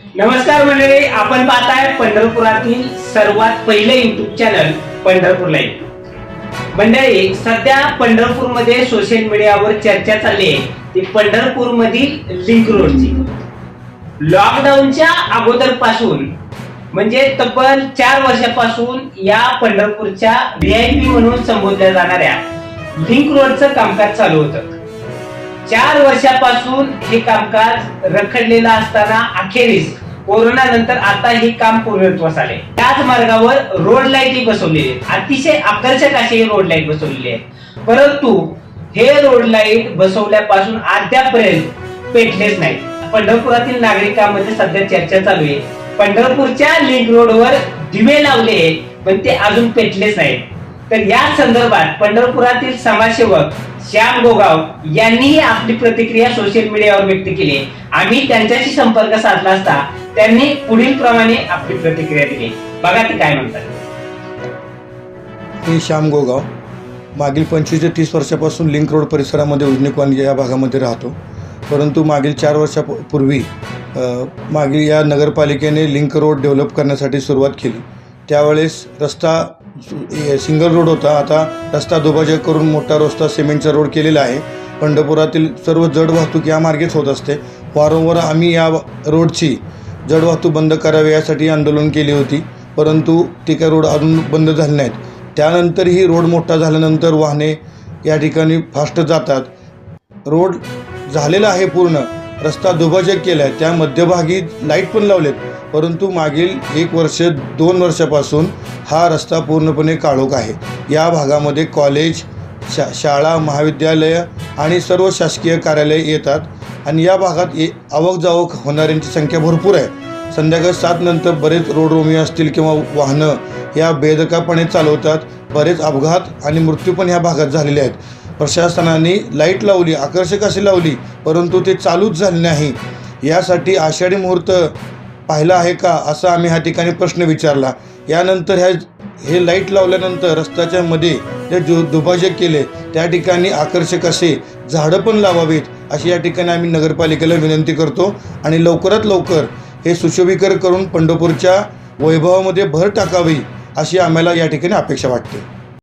नमस्कार मंडळी आपण पाहताय पंढरपुरातील सर्वात पहिले युट्यूब चॅनल पंढरपूर लाईव्ह मंडळी सध्या पंढरपूरमध्ये सोशल मीडियावर चर्चा चालली आहे. ती पंढरपूर मधील लिंक रोडची लॉकडाऊनच्या अगोदरपासून म्हणजे तब्बल चार वर्षापासून या पंढरपूरच्या व्हीआयपी म्हणून संबोधल्या जाणाऱ्या लिंक रोडचं कामकाज चालू होतं. चार वर्षापासून हे कामकाज रखडलेलं असताना अखेरीस कोरोना नंतर आता हे काम पूर्णत्वास आले. त्याच मार्गावर रोड लाईटही बसवलेली आहेत. अतिशय आकर्षक असे हे रोड लाइट बसवलेले आहेत. परंतु हे रोड लाइट बसवल्यापासून अद्यापर्यंत पेटलेच नाही. पंढरपुरातील नागरिकांमध्ये सध्या चर्चा चालू आहे. पंढरपूरच्या लिंक रोडवर दिवे लावले आहेत, पण ते अजून पेटलेच नाहीत. तर या संदर्भात पंढरपुरातील समाजसेवक श्याम गोगाव यांनीही आपली प्रतिक्रिया सोशल मीडियावर व्यक्त केली. आम्ही त्यांच्याशी संपर्क साधला असता त्यांनी पुढील प्रमाणे आपली प्रतिक्रिया दिली. बघा ते काय म्हणतात. मी श्याम गोगाव. मागील पंचवीस ते तीस वर्षापासून लिंक रोड परिसरामध्ये उजनीकवान या भागामध्ये राहतो. परंतु मागील चार वर्षापूर्वी मागील या नगरपालिकेने लिंक रोड डेव्हलप करण्यासाठी सुरुवात केली. त्यावेळेस रस्ता सिंगल रोड होता. आता रस्ता दुभाजक करून मोठा रस्ता सिमेंटचा रोड केलेला आहे. पंढरपुरातील सर्व जड वाहतूक या मार्गेच होत असते. वारंवार आम्ही या रोडची जड वाहतूक बंद करावी यासाठी आंदोलन केली होती. परंतु ते काय रोड अजून बंद झाले नाहीत. त्यानंतरही रोड मोठा झाल्यानंतर वाहने या ठिकाणी फास्ट जातात. रोड झालेला आहे पूर्ण. रस्ता दुभाजक केला आहे त्या मध्यभागी लाइट पण लावलेत. परंतु मागील एक वर्ष दोन वर्षापासून हा रस्ता पूर्णपणे काळोख आहे. या भागामध्ये कॉलेज शा शाळा महाविद्यालय आणि सर्व शासकीय कार्यालय येतात आणि या भागात ये आवक जावक होणाऱ्यांची संख्या भरपूर आहे. संध्याकाळ सात नंतर बरेच रोड रोमी असतील किंवा वाहनं या बेदकापणे चालवतात. बरेच अपघात आणि मृत्यू पण ह्या भागात झालेले आहेत. प्रशासनाने लाइट लावली आकर्षक अशी लावली परंतु ते चालूच झाले नाही. यासाठी आषाढी मुहूर्त पाहिला आहे का असा आम्ही ह्या ठिकाणी प्रश्न विचारला. यानंतर ह्या हे लाइट लावल्यानंतर रस्त्याच्या मध्ये जे जो दुभाजक केले त्या ठिकाणी आकर्षक असे झाडं पण लावावीत अशी या ठिकाणी आम्ही नगरपालिकेला विनंती करतो. आणि लवकरात लवकर हे सुशोभीकरण करून पंढरपूरच्या वैभवामध्ये भर टाकावी अशी आम्हाला या ठिकाणी अपेक्षा वाटते.